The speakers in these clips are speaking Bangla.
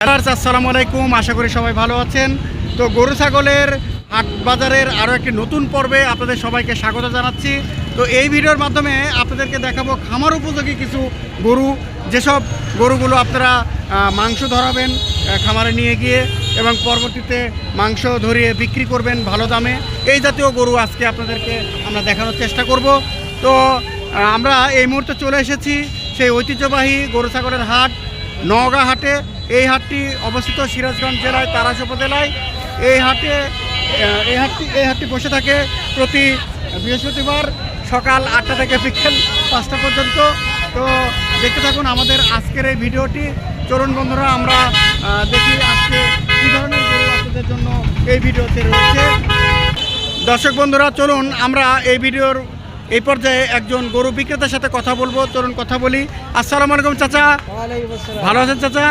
আসসালামু আলাইকুম। আশা করি সবাই ভালো আছেন। তো গরু ছাগলের হাট বাজারের আরও একটি নতুন পর্বে আপনাদের সবাইকে স্বাগত জানাচ্ছি। তো এই ভিডিওর মাধ্যমে আপনাদেরকে দেখাবো খামার উপযোগী কিছু গরু। যেসব গরুগুলো আপনারা মাংস ধরাবেন খামারে নিয়ে গিয়ে এবং পরবর্তীতে মাংস ধরিয়ে বিক্রি করবেন ভালো দামে। এই জাতীয় গরু আজকে আপনাদেরকে আমরা দেখানোর চেষ্টা করব। তো আমরা এই মুহূর্তে চলে এসেছি সেই ঐতিহ্যবাহী গরু ছাগলের হাট, নওগাঁ হাটে। এই হাটটি অবস্থিত সিরাজগঞ্জ জেলায়, তারাস উপজেলায়। এই হাটে এই হাটটি এই হাটটি বসে থাকে প্রতি বৃহস্পতিবার সকাল আটটা থেকে বিকেল পাঁচটা পর্যন্ত। তো দেখতে থাকুন আমাদের আজকের এই ভিডিওটি। চলুন বন্ধুরা, আমরা দেখি আজকে কী ধরনের গরু আপনাদের জন্য এই ভিডিওতে রয়েছে। দর্শক বন্ধুরা, চলুন আমরা এই ভিডিওর এই পর্যায়ে একজন গরু বিক্রেতার সাথে কথা বলব। চলুন কথা বলি। আসসালামু আলাইকুম চাচা। ভালো আছেন চাচা?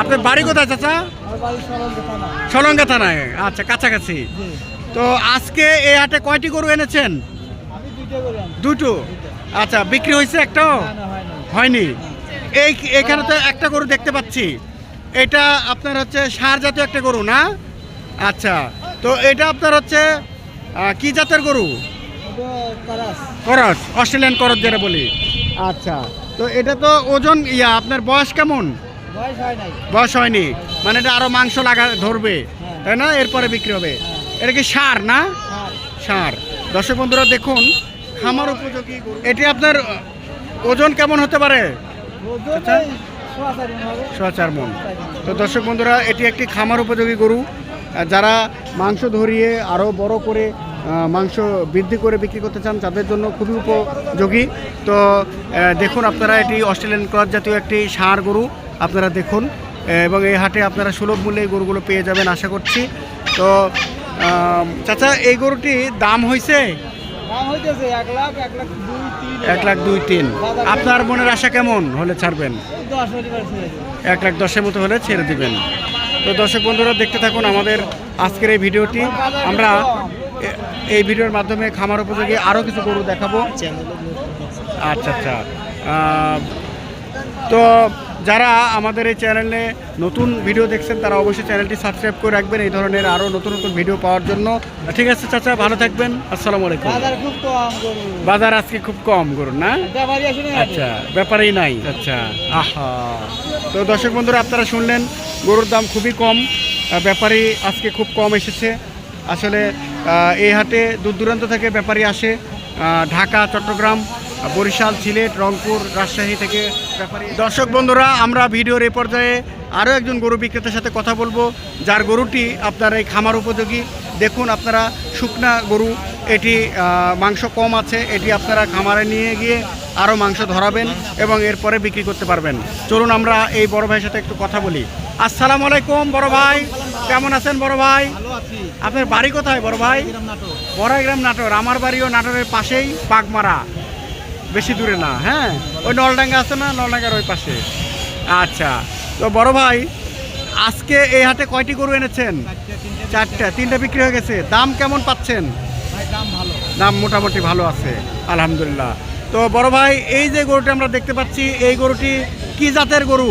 আপনার বাড়ি কোথায় চাচা? সলঙ্গা থানায়। আচ্ছা কাছাকাছি। তো আজকে এই হাটে কয়টি গরু এনেছেন? দুটো? আচ্ছা বিক্রি হয়েছে একটাও হয়নি? এই এখানে তো একটা গরু দেখতে পাচ্ছি। এটা আপনার হচ্ছে সার জাতীয় একটা গরু না? আচ্ছা তো এটা আপনার হচ্ছে কি জাতের গরু? করস। অস্ট্রেলিয়ান করস যেটা বলি। আচ্ছা। তো এটা তো ওজন ইয়া আপনার বয়স কেমন? বয়স হয়নি। মানে এটা আরও মাংস লাগা ধরবে। তাই না? এরপরে বিক্রি হবে। এটা কি সার না? সার। দর্শক বন্ধুরা দেখুন খামার উপযোগী এটি আপনার ওজন কেমন হতে পারে? সোয়া মন তো দর্শক বন্ধুরা এটি একটি খামার উপযোগী গরু। যারা মাংস ধরিয়ে আরও বড় করে মাংস বৃদ্ধি করে বিক্রি করতে চান তাদের জন্য খুবই উপযোগী। তো দেখুন আপনারা এটি অস্ট্রেলিয়ান ক্রস জাতীয় একটি ষাঁড় গরু আপনারা দেখুন। এবং এই হাটে আপনারা সুলভ মূল্যে এই গরুগুলো পেয়ে যাবেন আশা করছি। তো চাচা এই গরুটি দাম হয়েছে এক লাখ দুই তিন। আপনার মনের আশা কেমন? হলে ছাড়বেন। এক লাখ দশের মতো হলে ছেড়ে দিবেন। তো দর্শক বন্ধুরা দেখতে থাকুন আমাদের আজকের এই ভিডিওটি। আমরা এই ভিডিওর মাধ্যমে খামার উপযোগী আরও কিছু গরু দেখাবো। আচ্ছা আচ্ছা। তো যারা আমাদের এই চ্যানেলে নতুন ভিডিও দেখছেন তারা অবশ্যই চ্যানেলটি সাবস্ক্রাইব করে রাখবেন। এই ধরনের আরও নতুন নতুন ভিডিও পাওয়ার জন্য। ঠিক আছে চাচা ভালো থাকবেন। আসসালামু আলাইকুম। বাজার আজকে খুব কম গরু না? আচ্ছা ব্যাপারেই নাই। আচ্ছা আহা। তো দর্শক বন্ধুরা আপনারা শুনলেন গরুর দাম খুবই কম। আহ, ব্যাপারী আজকে খুব কম এসেছে। আসলে এই হাটে দূর দূরান্ত থেকে ব্যাপারী আসে ঢাকা, চট্টগ্রাম, বরিশাল, সিলেট, রংপুর, রাজশাহী থেকে ব্যাপারী। দর্শক বন্ধুরা, আমরা ভিডিওর এই পর্যায়ে আরও একজন গরু বিক্রেতার সাথে কথা বলব, যার গরুটি আপনার এই খামার উপযোগী। দেখুন আপনারা, শুকনা গরু, এটি মাংস কম আছে, এটি আপনারা খামারে নিয়ে গিয়ে আরও মাংস ধরাবেন এবং এরপরে বিক্রি করতে পারবেন। চলুন আমরা এই বড় ভাইয়ের সাথে একটু কথা বলি। আসসালামু আলাইকুম, বড় ভাই। কেমন আছেন বড় ভাই? আপনার বাড়ি কোথায় বড় ভাই? গ্রাম বড়াইগ্রাম নাটোর। আমার বাড়িও নাটোরের পাশেই পাকমারা বেশি দূরে না হ্যাঁ? ওই নলডাঙ্গা আছে না? নলডাঙ্গার ওই পাশে। আচ্ছা। তো বড় ভাই আজকে এই হাটে কয়টি গরু এনেছেন? চারটে তিনটে বিক্রি হয়ে গেছে। দাম কেমন পাচ্ছেন? দাম মোটামুটি ভালো আছে আলহামদুলিল্লাহ। তো বড় ভাই এই যে গরুটি আমরা দেখতে পাচ্ছি এই গরুটি কি জাতের গরু?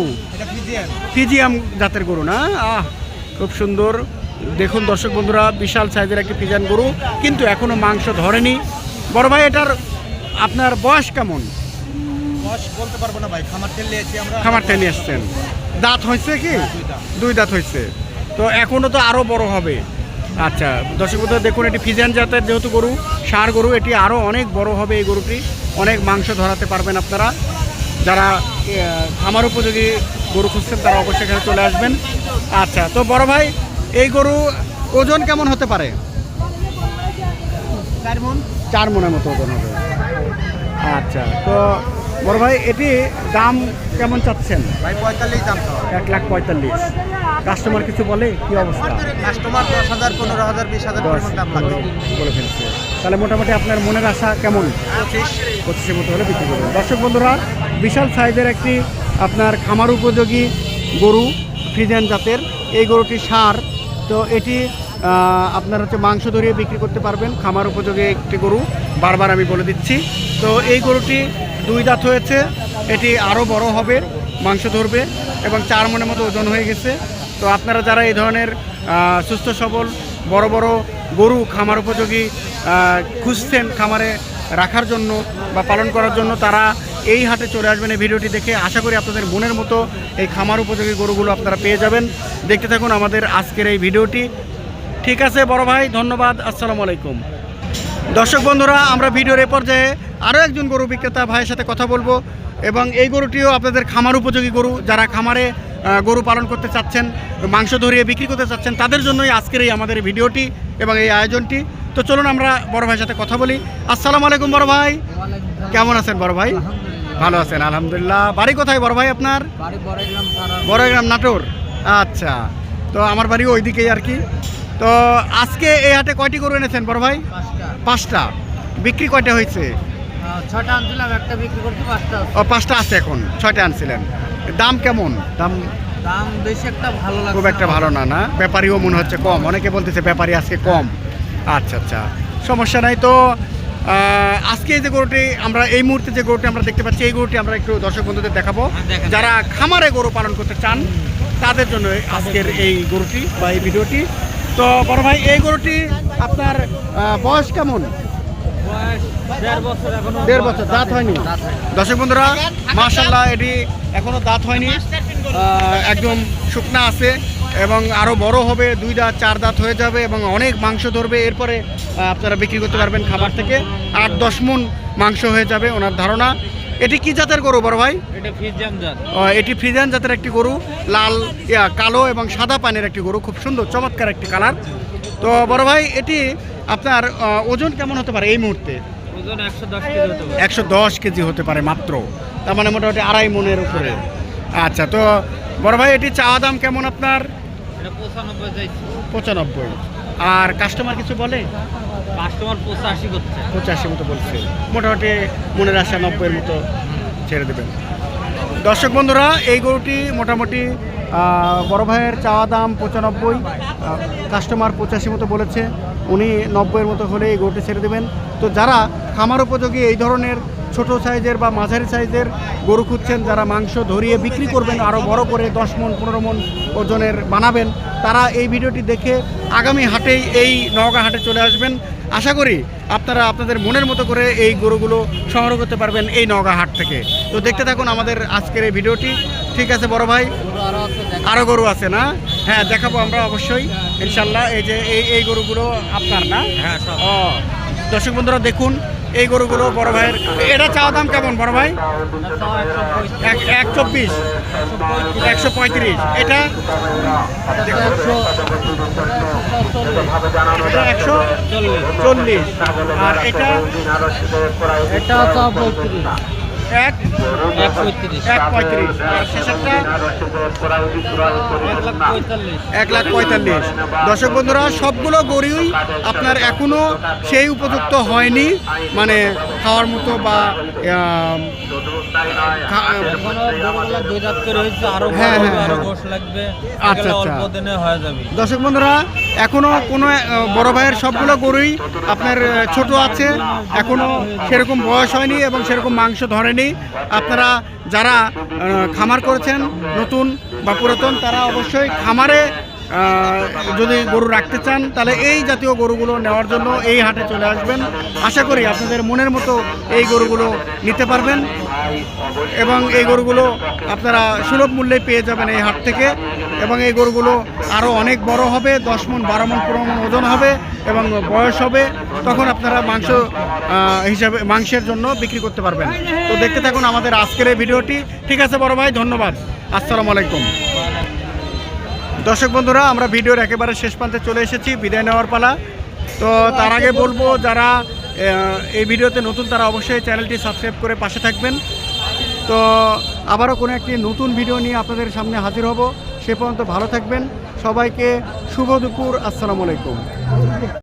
ফিজিয়াম জাতের গরু না? আহ খুব সুন্দর। দেখুন দর্শক বন্ধুরা বিশাল সাইজের একটি ফিজিয়ান গরু কিন্তু এখনও মাংস ধরেনি। বড় ভাই এটার আপনার বয়স কেমন? বয়স বলতে পারব না ভাই খামার আমরা। খামার দাঁত হয়েছে কি? দুই দাঁত। হয়েছে। তো এখনও তো আরও বড় হবে। আচ্ছা দর্শক বন্ধুরা দেখুন এটি ফিজিয়ান জাতের যেহেতু গরু ষাঁড় গরু এটি আরও অনেক বড় হবে এই গরুটি। অনেক মাংস ধরাতে পারবেন আপনারা। যারা খামার উপযোগী গরু খুঁজছেন তারা অবশ্যই এখানে চলে আসবেন। আচ্ছা তো বড় ভাই এই গরু ওজন কেমন হতে পারে? চার মন। চার মনের মতো ওজন হবে। আচ্ছা তো বড় ভাই এটি দাম কেমন চাচ্ছেন? ভাই পঁয়তাল্লিশ দাম এক লাখ পঁয়তাল্লিশ। কাস্টমার কিছু বলে? কি অবস্থা? কাস্টমার দশ হাজার পনেরো হাজার বিশ হাজার দাম বলে ফেলছে। তাহলে মোটামুটি আপনার মনের আশা কেমন? পঁচিশ। পঁচিশের মতো হলে বিক্রি করবেন। দর্শক বন্ধুরা বিশাল সাইজের একটি আপনার খামার উপযোগী গরু, ফ্রিজেন জাতের। এই গরুটি সার, তো এটি আপনার হচ্ছে মাংস ধরিয়ে বিক্রি করতে পারবেন। খামার উপযোগী একটি গরু, বারবার আমি বলে দিচ্ছি। তো এই গরুটি দুই দাঁত হয়েছে, এটি আরও বড় হবে, মাংস ধরবে, এবং চার মনের মতো ওজন হয়ে গেছে। তো আপনারা যারা এই ধরনের সুস্থ, সবল, বড় বড় গরু খামার উপযোগী খুঁজছেন খামারে রাখার জন্য বা পালন করার জন্য, তারা এই হাটে চলে আসবেন এই ভিডিওটি দেখে আশা করি আপনাদের মনের মতো এই খামার উপযোগী গরুগুলো আপনারা পেয়ে যাবেন। দেখতে থাকুন আমাদের আজকের এই ভিডিওটি। ঠিক আছে, বড় ভাই, ধন্যবাদ, আসসালামু আলাইকুম। দর্শক বন্ধুরা, আমরা ভিডিওর এ পর্যায়ে আরও একজন গরু বিক্রেতা ভাইয়ের সাথে কথা বলব এবং এই গরুটিও আপনাদের খামার উপযোগী গরু। যারা খামারে গরু পালন করতে চাচ্ছেন, মাংস ধরিয়ে বিক্রি করতে চাচ্ছেন, তাদের জন্যই আজকের এই আমাদের ভিডিওটি এবং এই আয়োজনটি। তো চলুন আমরা বড় ভাইয়ের সাথে কথা বলি। আসসালামু আলাইকুম, বড় ভাই। কেমন আছেন, বড় ভাই? ভালো আছেন আলহামদুলিল্লাহ। বাড়ি কোথায় বড় ভাই আপনার? বাড়ি বড়গ্রাম নাটোর। আচ্ছা তো আমার বাড়ি ওইদিকেই আর কি। তো আজকে এই হাটে কয়টি গরু এনেছেন বড় ভাই? পাঁচটা। বিক্রি কয়টা হয়েছে? ছটা আনছিলাম একটা বিক্রি করতে পাঁচটা ও পাঁচটা আছে এখন ছয়টা আনছিলেন। দাম কেমন? দাম দাম বেশি একটা ভালো খুব একটা ভালো না না? ব্যাপারীও মনে হচ্ছে কম। অনেকে বলতেছে ব্যাপারী আজকে কম। আচ্ছা আচ্ছা। সমস্যা নাই তো আজকে যে গরুটি আমরা এই মুহূর্তে যে গরুটি আমরা দেখতে পাচ্ছি এই গরুটি আমরা একটু দর্শক বন্ধুদের দেখাবো। হ্যাঁ, যারা খামারে গরু পালন করতে চান তাদের জন্য আজকের এই গরুটি বা এই ভিডিওটি। তো বড় ভাই এই গরুটি আপনার বয়স কেমন? বয়স দেড় বছর দাঁত হয়নি। দর্শক বন্ধুরা মার্শাল্লাহ এটি এখনও দাঁত হয়নি। একদম শুকনা আছে। এবং আরও বড় হবে দুই দাঁত চার দাঁত হয়ে যাবে এবং অনেক মাংস ধরবে। এরপরে আপনারা বিক্রি করতে পারবেন খাবার থেকে। আট দশ মন মাংস হয়ে যাবে ওনার ধারণা। এটি কি জাতের গরু বড় ভাই? এটা ফ্রিজান জাতের একটি গরু। লাল ইয়া কালো এবং সাদা পানের একটি গরু। খুব সুন্দর চমৎকার একটি কালার। তো বড় ভাই এটি আপনার ওজন কেমন হতে পারে এই মুহূর্তে? একশো দশ কেজি হতে পারে। একশো দশ কেজি হতে পারে মাত্র। তার মানে মোটামুটি আড়াই মনের উপরে। আচ্ছা তো বড় ভাই এটি চা দাম কেমন আপনার? পঁচানব্বই আর কাস্টমার কিছু বলে? কাস্টমার পঁচাশি করছে। পঁচাশি মতো বলছে। মোটামুটি মনের আশা নব্বইয়ের মতো ছেড়ে দেবেন। দর্শক বন্ধুরা এই গরুটি মোটামুটি বড় ভাইয়ের চাওয়া দাম পঁচানব্বই কাস্টমার পঁচাশি মতো বলেছে। উনি নব্বইয়ের মতো হলে এই গরুটি ছেড়ে দেবেন। তো যারা খামার উপযোগী এই ধরনের ছোট সাইজের বা মাঝারি সাইজের গরু খুঁজছেন যারা মাংস ধরিয়ে বিক্রি করবেন আরও বড় করে দশ মন পনেরো মন ওজনের বানাবেন তারা এই ভিডিওটি দেখে আগামী হাটেই এই নওগাঁ হাটে চলে আসবেন। আশা করি আপনারা আপনাদের মনের মতো করে এই গরুগুলো সংগ্রহ করতে পারবেন এই নওগাঁ হাট থেকে। তো দেখতে থাকুন আমাদের আজকের এই ভিডিওটি। ঠিক আছে বড় ভাই? আরও গরু আছে না? হ্যাঁ দেখাবো আমরা অবশ্যই। ইনশাল্লাহ এই যে এই এই গরুগুলো আপনার না? হ্যাঁ ও দর্শক বন্ধুরা দেখুন এই গরুগুলো বড় ভাইয়ের, এটা চাওয়া দাম কেমন বড় ভাই? এক চব্বিশ একশো পঁয়ত্রিশ। এটা? এটা একশো চল্লিশ। আর এটা? এটা এক এক পঁয়ত্রিশ। এক পঁয়ত্রিশ আর শেষেরটা এক লাখ পঁয়তাল্লিশ। দর্শক বন্ধুরা সবগুলো গরুই আপনার এখনও সেই উপযুক্ত হয়নি। মানে খাওয়ার মতো বা হ্যাঁ, হ্যাঁ, হ্যাঁ। আচ্ছা, আচ্ছা। দর্শক বন্ধুরা এখনও কোনো বড় ভাইয়ের সবগুলো গরুই আপনার ছোট আছে। এখনও সেরকম বয়স হয়নি এবং সেরকম মাংস ধরেনি। আপনারা যারা খামার করেছেন নতুন বা পুরাতন, তারা অবশ্যই খামারে যদি গরু রাখতে চান, তাহলে এই জাতীয় গরুগুলো নেওয়ার জন্য এই হাটে চলে আসবেন। আশা করি আপনাদের মনের মতো এই গরুগুলো নিতে পারবেন এবং এই গরুগুলো আপনারা সুলভ মূল্যে পেয়ে যাবেন এই হাট থেকে এবং এই গরুগুলো আরও অনেক বড় হবে, দশ মন, বারো মন, পনেরো মন ওজন হবে এবং বয়স হবে। তখন আপনারা মাংস হিসাবে মাংসের জন্য বিক্রি করতে পারবেন। তো দেখতে থাকুন আমাদের আজকের এই ভিডিওটি। ঠিক আছে, বড় ভাই, ধন্যবাদ। আসসালামু আলাইকুম। দর্শক বন্ধুরা, আমরা ভিডিওর একেবারে শেষ প্রান্তে চলে এসেছি, বিদায় নেওয়ার পালা। তো তার আগে বলব, যারা এই ভিডিওতে নতুন, তারা অবশ্যই চ্যানেলটি সাবস্ক্রাইব করে পাশে থাকবেন। তো আবারও কোনো একটি নতুন ভিডিও নিয়ে আপনাদের সামনে হাজির হব। সে পর্যন্ত ভালো থাকবেন। সবাইকে শুভ দুপুর। আসসালামু আলাইকুম।